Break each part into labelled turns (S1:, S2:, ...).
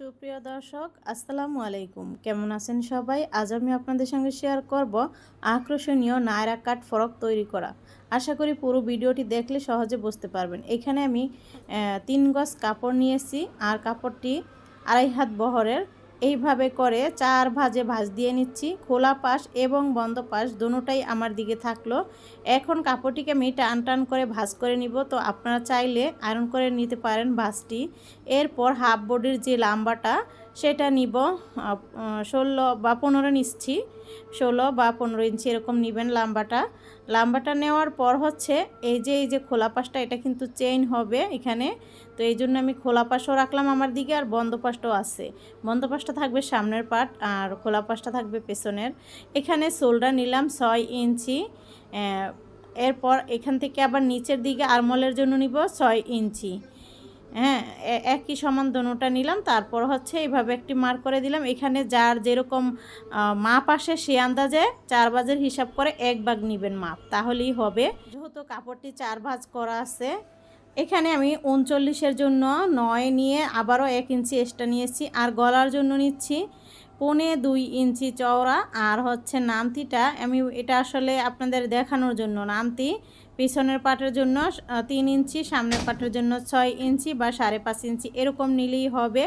S1: সুপ্রিয় দর্শক, আসসালামু আলাইকুম। কেমন আছেন সবাই? আজ আমি আপনাদের সঙ্গে শেয়ার করব আকর্ষণীয় নায়রা কাট ফরক তৈরি করা। আশা করি পুরো ভিডিওটি দেখলে সহজে বুঝতে পারবেন। এখানে আমি তিন গজ কাপড় নিয়েছি আর কাপড়টি আড়াই হাত বহরের এইভাবে করে চার ভাজে ভাজ দিয়ে নিচ্ছি। খোলা পাশ এবং বন্ধ পাশ দুটোটাই আমার দিকে থাকল। এখন কাপড়টিকে আমি টান টান করে ভাজ করে নিব। তো আপনারা চাইলে আয়রন করে নিতে পারেন ভাজটি। এরপর হাফ বডির যে লাম্বাটা, সেটা নিব ষোলো বা পনেরো নিচ্ছি ষোলো বা পনেরো ইঞ্চি এরকম নেবেন লাম্বাটা। লাম্বাটা নেওয়ার পর হচ্ছে এই যে এই যে খোলা পাশটা, এটা কিন্তু চেইন হবে এখানে। তো এই জন্য আমি খোলা পাশও রাখলাম আমার দিকে আর বন্ধ পাশটাও আছে। বন্ধ পাশটা থাকবে সামনের পাট আর খোলা পাশটা থাকবে পেছনের। এখানে শোল্ডার নিলাম ছয় ইঞ্চি। এরপর এখান থেকে আবার নিচের দিকে আরমলের জন্য নিব ছয় ইঞ্চি। হ্যাঁ একই সমান দোনোটা নিলাম, তারপর হচ্ছে এইভাবে একটি মার করে দিলাম। এখানে যার যেরকম মাপ আসে সে আন্দাজে চার ভাজের হিসাব করে এক ভাগ নেবেন মাপ, তাহলেই হবে। যেহেতু কাপড়টি চার ভাজ করা আছে, এখানে আমি উনচল্লিশের জন্য নয় নিয়ে আবারও এক ইঞ্চি এক্সট্রা নিয়েছি, আর গলার জন্য নিচ্ছি পৌনে দুই ইঞ্চি চওড়া, আর হচ্ছে নামতিটা, আমি এটা আসলে আপনাদের দেখানোর জন্য, নামতি পিছনের পাটের জন্য তিন ইঞ্চি, সামনের পাটের জন্য ছয় ইঞ্চি বা সাড়ে পাঁচ ইঞ্চি, এরকম নিলেই হবে।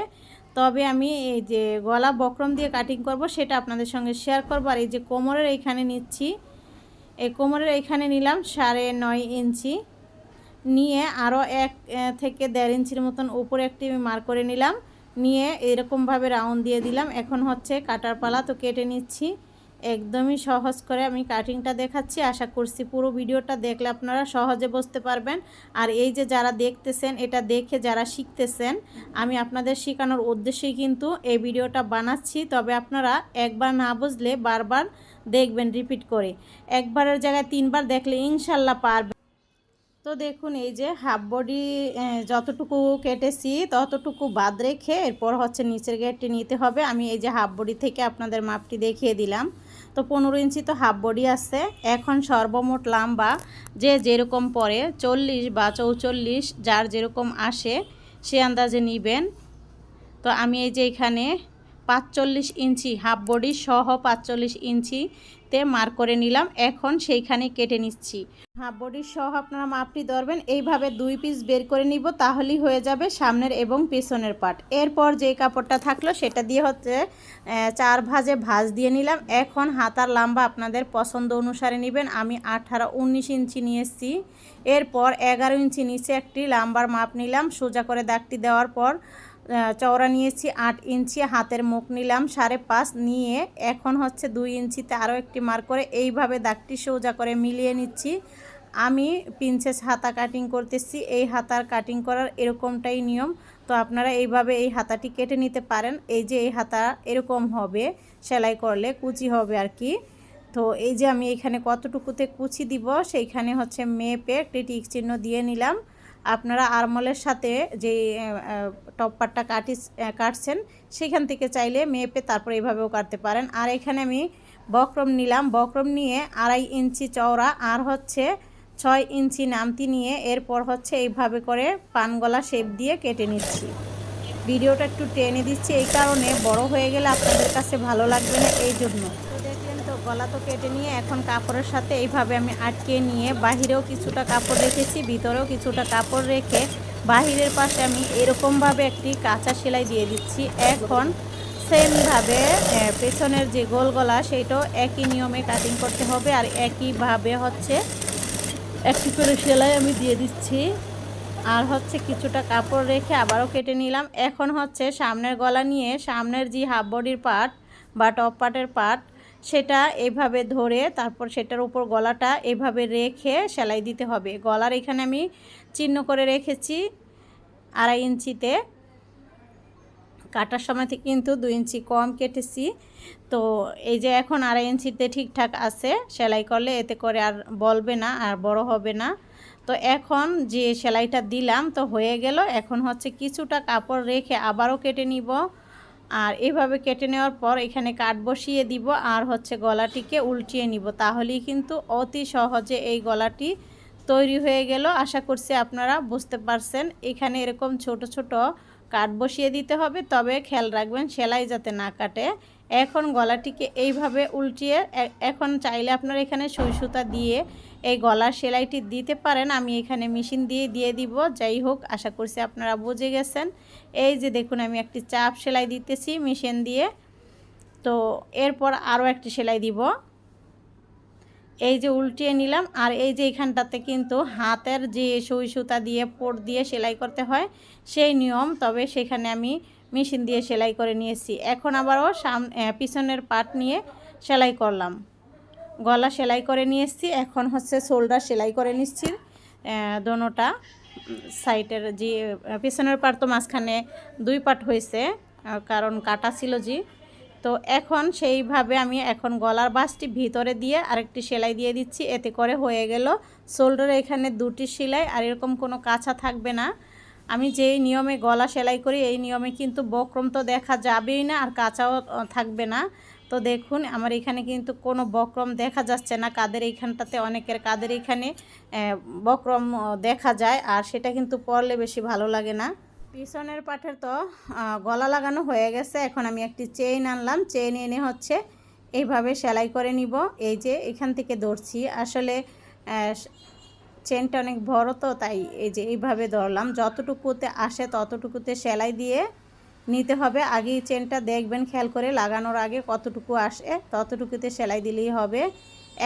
S1: তবে আমি এই যে গলা বক্রম দিয়ে কাটিং করব, সেটা আপনাদের সঙ্গে শেয়ার করব। আর এই যে কোমরের এইখানে নিচ্ছি, এই কোমরের এইখানে নিলাম সাড়ে নয় ইঞ্চি। নিয়ে আরও এক থেকে দেড় ইঞ্চির মতন উপরে একটি আমি মার করে নিলাম। নিয়ে এরকমভাবে রাউন্ড দিয়ে দিলাম। এখন হচ্ছে কাটার পালা তো কেটে নিচ্ছি। একদমই সহজ করে আমি কাটিংটা দেখাচ্ছি। আশা করছি পুরো ভিডিওটা দেখলে আপনারা সহজে বুঝতে পারবেন। আর এই যে যারা দেখতেছেন, এটা দেখে যারা শিখতেছেন, আমি আপনাদের শেখানোর উদ্দেশ্যেই কিন্তু এই ভিডিওটা বানাচ্ছি। তবে আপনারা একবার না বুঝলে বারবার দেখবেন রিপিট করে। একবারের জায়গায় তিনবার দেখলে ইনশাল্লাহ পারবেন। তো দেখুন, এই যে হাফ বডি যতটুকু কেটেছি, ততটুকু বাদ রেখে এরপর হচ্ছে নিচের গেটটি নিতে হবে। আমি এই যে হাফ বডি থেকে আপনাদের মাপটি দেখিয়ে দিলাম। তো পনেরো ইঞ্চি তো হাফ বডি আছে। এখন সর্বমোট লাম্বা যে যেরকম পরে, চল্লিশ বা চৌচল্লিশ, যার যেরকম আসে, সে আন্দাজে নিবেন। তো আমি এই যে এখানে পাঁচচল্লিশ ইঞ্চি, হাফ বডি সহ পাঁচচল্লিশ ইঞ্চিতে মার করে নিলাম। এখন সেইখানে কেটে নিচ্ছি। হাফ বডি সহ আপনারা মাপটি ধরবেন, এইভাবে দুই পিস বের করে নিব, তাহলেই হয়ে যাবে সামনের এবং পেছনের পাট এরপর যে কাপড়টা থাকল, সেটা দিয়ে হচ্ছে চার ভাজে ভাজ দিয়ে নিলাম। এখন হাতার লম্বা আপনাদের পছন্দ অনুসারে নেবেন। আমি আঠারো উনিশ ইঞ্চি নিয়ে নিয়েছি এরপর এগারো ইঞ্চি নিচে একটি লাম্বার মাপ নিলাম। সোজা করে দাগটি দেওয়ার পর চওড়া নিয়েছি, আট ইঞ্চি, হাতের মুখ নিলাম সাড়ে পাঁচ, নিয়ে এখন হচ্ছে দুই ইঞ্চিতে আরও একটি মার করে এইভাবে দাগটি সোজা করে মিলিয়ে নিচ্ছি। আমি প্রিন্সেস হাতা কাটিং করতেছি, এই হাতার কাটিং করার এরকমটাই নিয়ম। তো আপনারা এইভাবে এই হাতাটি কেটে নিতে পারেন, এই যে এই হাতা এরকম হবে, সেলাই করলে কুচি হবে আর কি। তো এই যে আমি এখানে কতটুকুতে কুচি দিব, সেইখানে হচ্ছে মেপে একটি টিক চিহ্ন দিয়ে নিলাম। আপনারা আরমলের সাথে যে টপ পাটটা কাটি কাটছেন, সেখান থেকে চাইলে মেপে তারপর এইভাবেও কাটতে পারেন। আর এখানে আমি বক্রম নিলাম। বক্রম নিয়ে আড়াই ইঞ্চি চওড়া, আর হচ্ছে ছয় ইঞ্চি নামতি নিয়ে এরপর হচ্ছে এইভাবে করে পানগলা শেপ দিয়ে কেটে নিচ্ছি। ভিডিওটা একটু টেনে দিচ্ছি। এই কারণে বড় হয়ে গেলে আপনাদের কাছে ভালো লাগবে না, এই জন্য। গলা তো কেটে নিয়ে এখন কাপড়ের সাথে এইভাবে আমি আটকে নিয়ে বাহিরেও কিছুটা কাপড় রেখেছি, ভিতরেও কিছুটা কাপড় রেখে বাহিরের পাশে আমি এরকমভাবে একটি কাঁচা সেলাই দিয়ে দিচ্ছি। এখন সেমভাবে পেছনের যে গোল গলা সেইটাও একই নিয়মে কাটিং করতে হবে আর একইভাবে হচ্ছে একটি করে সেলাই আমি দিয়ে দিচ্ছি। আর হচ্ছে কিছুটা কাপড় রেখে আবারও কেটে নিলাম। এখন হচ্ছে সামনের গলা নিয়ে সামনের যে হাফ বডির পার্ট বা টপ পার্টের পার্ট সেটা এভাবে ধরে তারপর সেটার উপর গলাটা এভাবে রেখে সেলাই দিতে হবে। গলার এখানে আমি চিহ্ন করে রেখেছি আড়াই ইঞ্চিতে। কাটার সময় কিন্তু দুই ইঞ্চি কম কেটেছি। তো এই যে এখন আড়াই ইঞ্চিতে ঠিকঠাক আছে, সেলাই করলে এতে করে আর বলবে না, আর বড় হবে না। তো এখন যে সেলাইটা দিলাম, তো হয়ে গেল। এখন হচ্ছে কিছুটা কাপড় রেখে আবারও কেটে নিব। আর এভাবে কেটে নেওয়ার পর এখানে কাট বসিয়ে দিব আর হচ্ছে গলাটিকে উল্টিয়ে নিব। তাহলেই কিন্তু অতি সহজে এই গলাটি তৈরি হয়ে গেল। আশা করছি আপনারা বুঝতে পারছেন। এখানে এরকম ছোট ছোট কাট বসিয়ে দিতে হবে। তবে খেয়াল রাখবেন, সেলাই যাতে না কাটে এখন গলাটিকে এইভাবে উল্টিয়ে এখন চাইলে আপনার এখানে সুই সুতা দিয়ে এই গলার সেলাইটি দিতে পারেন। আমি এখানে মেশিন দিয়ে দিয়ে দিব। যাই হোক, আশা করছি আপনারা বুঝে গেছেন। এই যে দেখুন, আমি একটি চাপ সেলাই দিতেছি মেশিন দিয়ে। তো এরপর আরও একটি সেলাই দিব। এই যে উল্টিয়ে নিলাম, আর এই যে এখানটাতে কিন্তু হাতের যে সুই সুতা দিয়ে পোট দিয়ে সেলাই করতে হয়, সেই নিয়ম। তবে সেখানে আমি মেশিন দিয়ে সেলাই করে নিয়েছি। এখন আবারও সাম পিছনের পাট নিয়ে সেলাই করলাম। গলা সেলাই করে নিয়ে এসেছি এখন হচ্ছে শোল্ডার সেলাই করে নিচ্ছি দোনোটা। সাইডের যে পিছনের পাট তো মাঝখানে দুই পাট হয়েছে, কারণ কাটা ছিল জি তো এখন সেইভাবে আমি এখন গলার বাসটি ভিতরে দিয়ে আরেকটি সেলাই দিয়ে দিচ্ছি, এতে করে হয়ে গেল শোল্ডারে এখানে দুটি সেলাই, আর এরকম কোনো কাছা থাকবে না। আমি যেই নিয়মে গলা সেলাই করি, এই নিয়মে কিন্তু বক্রম তো দেখা যাবেই না, আর কাঁচাও থাকবে না। তো দেখুন, আমার এখানে কিন্তু কোনো বক্রম দেখা যাচ্ছে না, কাদের এইখানটাতে, অনেকের কাদের এখানে বক্রম দেখা যায়, আর সেটা কিন্তু পরলে বেশি ভালো লাগে না। পিছনের পাঠের তো গলা লাগানো হয়ে গেছে। এখন আমি একটি চেইন আনলাম। চেইন এনে হচ্ছে এইভাবে সেলাই করে নিব। এই যে এখান থেকে ধরছি আসলে চেনটা অনেক বড় তো, তাই এই যে এইভাবে ধরলাম যতটুকুতে আসে ততটুকুতে সেলাই দিয়ে নিতে হবে। আগেই চেনটা দেখবেন, খেয়াল করে লাগানোর আগে কতটুকু আসে, ততটুকুতে সেলাই দিলেই হবে।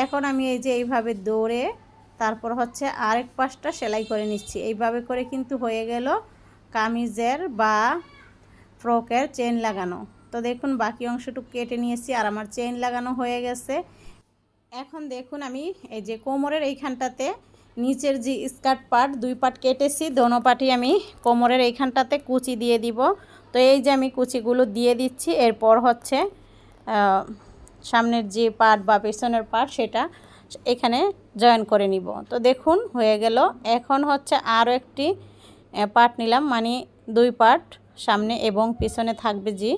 S1: এখন আমি এই যে এইভাবে দৌড়ে তারপর হচ্ছে আরেক পাশটা সেলাই করে নিচ্ছি। এইভাবে করে কিন্তু হয়ে গেল। কামিজের বা ফ্রকের চেন লাগানো। তো দেখুন, বাকি অংশটুকু কেটে নিয়েছি আর আমার চেন লাগানো হয়ে গেছে। এখন দেখুন, আমি এই যে কোমরের এইখানটাতে নিচের যে স্কার্ট পার্ট, দুই পার্ট কেটেছি। দোনো পার্টই আমি কোমরের এইখানটাতে কুচি দিয়ে দিব। তো এই যে আমি কুচিগুলো দিয়ে দিচ্ছি, এরপর হচ্ছে সামনের যে পার্ট বা পেছনের পার্ট, সেটা এখানে জয়েন করে নিব। তো দেখুন, হয়ে গেল। এখন হচ্ছে আরও একটি পার্ট নিলাম মানে দুই পার্ট সামনে এবং পিছনে থাকবে জি।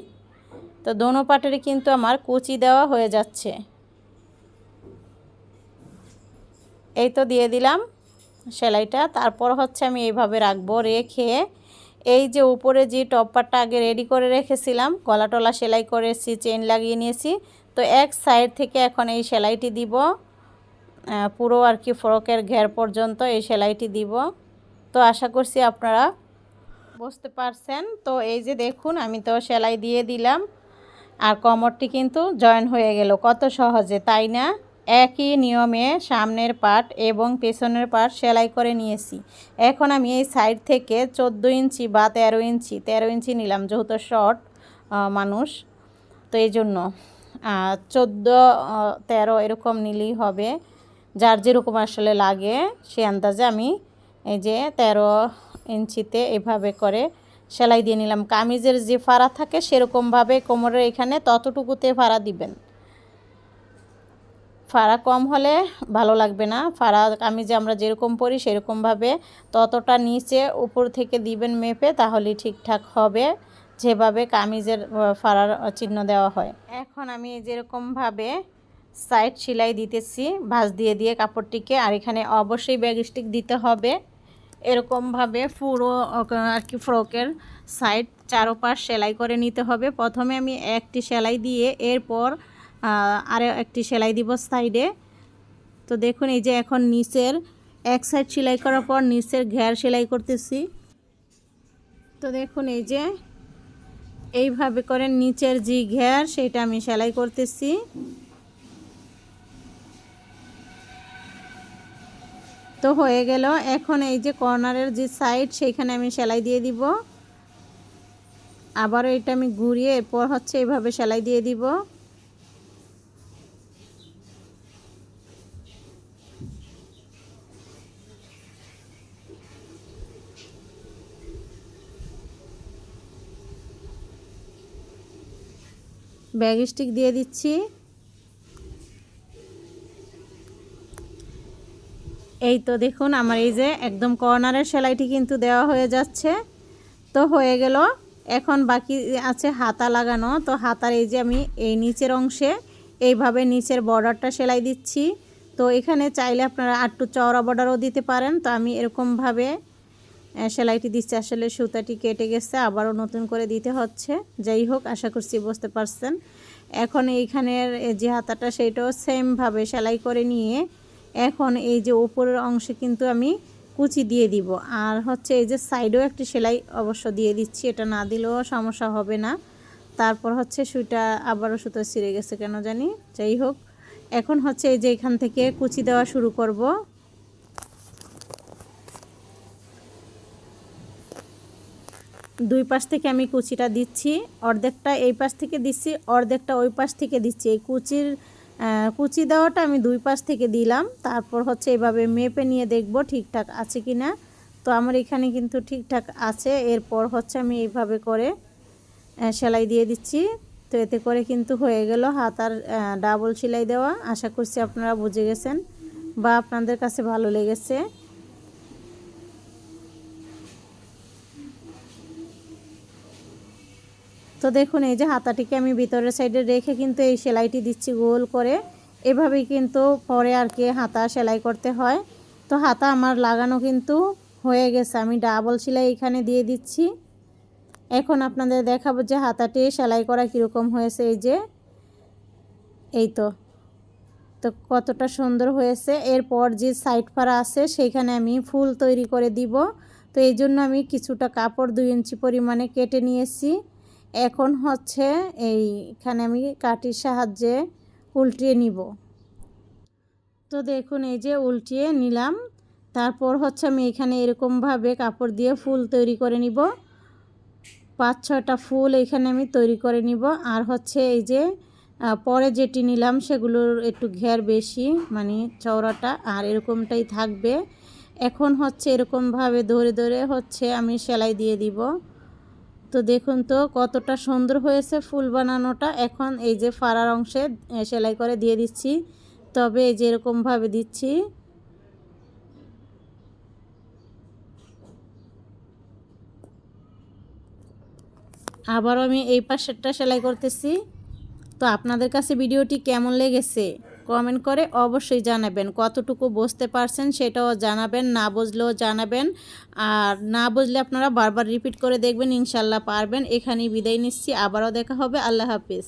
S1: তো দোনো পার্টেরই কিন্তু আমার কুচি দেওয়া হয়ে যাচ্ছে। এই তো দিয়ে দিলাম সেলাইটা, তারপর হচ্ছে আমি এইভাবে রাখব, রেখে এই যে উপরে যে টপ পার্টটা আগে রেডি করে রেখেছিলাম গলা টলা সেলাই করেছি, চেন লাগিয়ে নিয়েছি, তো এক সাইড থেকে এখন এই সেলাইটি দিব পুরো আর কি ফ্রকের ঘের পর্যন্ত এই সেলাইটি দিব। তো আশা করছি আপনারা বুঝতে পারছেন। তো এই যে দেখুন, আমি তো সেলাই দিয়ে দিলাম। আর কোমরটি কিন্তু জয়েন হয়ে গেল। কত সহজে, তাই না? একই নিয়মে সামনের পার্ট এবং পেছনের পার্ট সেলাই করে নিয়েছি। এখন আমি এই সাইড থেকে চোদ্দ ইঞ্চি বা তেরো ইঞ্চি তেরো ইঞ্চি নিলাম, যেহেতু শর্ট মানুষ। তো এই জন্য চোদ্দ তেরো এরকম নিলেই হবে। যার যেরকম আসলে লাগে, সে আন্দাজে আমি এই যে তেরো ইঞ্চিতে এভাবে করে সেলাই দিয়ে নিলাম। কামিজের যে ফাড়া থাকে সেরকমভাবে কোমরের এখানে ততটুকুতে ফাড়া দিবেন। ফাড়া কম হলে ভালো লাগবে না। ফাড়া কামিজে আমরা যেরকম পরি সেরকমভাবে ততটা নিচে উপর থেকে দিবেন মেপে তাহলে ঠিকঠাক হবে যেভাবে কামিজের ফাড়ার চিহ্ন দেওয়া হয়। এখন আমি যেরকমভাবে সাইড সেলাই দিতেছি, ভাঁজ দিয়ে দিয়ে কাপড়টিকে। আর এখানে অবশ্যই ব্যাগ স্টিক দিতে হবে। এরকমভাবে পুরো আর কি ফ্রকের সাইড চারোপাশ সেলাই করে নিতে হবে। প্রথমে আমি একটি সেলাই দিয়ে এরপর আরও একটি সেলাই দিব সাইডে তো দেখুন, এই যে এখন নিচের এক সাইড সেলাই করার পর নিচের ঘের সেলাই করতেছি। তো দেখুন, এই যে এইভাবে করে নিচের যে ঘের, সেটা আমি সেলাই করতেছি। তো হয়ে গেল। এখন এই যে কর্নারের যে সাইড, সেইখানে আমি সেলাই দিয়ে দিব। আবারও এটা আমি ঘুরিয়ে এরপর হচ্ছে এইভাবে সেলাই দিয়ে দিব। ব্যাগ স্টিক দিয়ে দিচ্ছি। এই তো দেখুন, আমার এই যে একদম কর্নারের সেলাইটি কিন্তু দেওয়া হয়ে যাচ্ছে। তো হয়ে গেল। এখন বাকি আছে হাতা লাগানো। তো হাতার এই যে আমি এই নিচের অংশে এইভাবে নিচের বর্ডারটা সেলাই দিচ্ছি। তো এখানে চাইলে আপনারা আটটু চওড়া বর্ডারও দিতে পারেন। তো আমি এরকমভাবে সেলাইটি দিচ্ছি। আসলে সুতাটি কেটে গেছে, আবারও নতুন করে দিতে হচ্ছে। যাই হোক, আশা করছি বুঝতে পারছেন। এখন এইখানের এই যে হাতাটা, সেটাও সেমভাবে সেলাই করে নিয়ে এখন এই যে উপরের অংশে কিন্তু আমি কুচি দিয়ে দিব। আর হচ্ছে এই যে সাইডেও একটি সেলাই অবশ্য দিয়ে দিচ্ছি, এটা না দিলেও সমস্যা হবে না। তারপর হচ্ছে সুইটা আবারও সুতো ছিঁড়ে গেছে কেন জানি, যাই হোক। এখন হচ্ছে এই যে এখান থেকে কুচি দেওয়া শুরু করব। দুই পাশ থেকে আমি কুচিটা দিচ্ছি, অর্ধেকটা এই পাশ থেকে দিচ্ছি, অর্ধেকটা ওই পাশ থেকে দিচ্ছি। এই কুচির কুচি দেওয়াটা আমি দুই পাশ থেকে দিলাম। তারপর হচ্ছে এভাবে মেপে নিয়ে দেখব ঠিকঠাক আছে কি না তো আমার এখানে কিন্তু ঠিকঠাক আছে। এরপর হচ্ছে আমি এইভাবে করে সেলাই দিয়ে দিচ্ছি। তো এতে করে কিন্তু হয়ে গেল হাতার ডাবল সেলাই দেওয়া। আশা করছি আপনারা বুঝে গেছেন বা আপনাদের কাছে ভালো লেগেছে। তো দেখুন, এই যে হাতাটিকে আমি ভিতরের সাইডে রেখে কিন্তু এই সেলাইটি দিচ্ছি গোল করে। এভাবেই কিন্তু পরে আর কি হাতা সেলাই করতে হয়। তো হাতা আমার লাগানো কিন্তু হয়ে গেছে। আমি ডাবল সেলাই এখানে দিয়ে দিচ্ছি। এখন আপনাদের দেখাবো যে হাতাটি সেলাই করা কীরকম হয়েছে। এই যে, এই তো তো কতটা সুন্দর হয়েছে। এরপর যে সাইড পাড়া আছে, সেইখানে আমি ফুল তৈরি করে দিব। তো এই জন্য আমি কিছুটা কাপড় দুই ইঞ্চি পরিমাণে কেটে নিয়েছি। এখন হচ্ছে এইখানে আমি কাঠির সাহায্যে উল্টিয়ে নিব। তো দেখুন, এই যে উল্টিয়ে নিলাম। তারপর হচ্ছে আমি এখানে এরকমভাবে কাপড় দিয়ে ফুল তৈরি করে নিব। পাঁচ ছটা ফুল এখানে আমি তৈরি করে নিব। আর হচ্ছে এই যে পরে যেটি নিলাম সেগুলোর একটু ঘের বেশি মানে চওড়াটা, আর এরকমটাই থাকবে। এখন হচ্ছে এরকমভাবে ধরে ধরে হচ্ছে আমি সেলাই দিয়ে দিব। তো দেখুন তো কতটা সুন্দর হয়েছে ফুল বানানোটা। এখন এই যে ফাড়ার অংশে সেলাই করে দিয়ে দিচ্ছি। তবে এই যে এরকমভাবে দিচ্ছি। আবারও আমি এই পাশেরটা সেলাই করতেছি। তো আপনাদের কাছে ভিডিওটি কেমন লেগেছে? কমেন্ট করে অবশ্যই জানাবেন। কতটুকু বুঝতে পারছেন সেটাও জানাবেন, না বুঝলেও জানাবেন। আর না বুঝলে আপনারা বারবার রিপিট করে দেখবেন, ইনশাল্লাহ পারবেন। এখানেই বিদায় নিচ্ছি, আবারও দেখা হবে, আল্লাহ হাফিজ।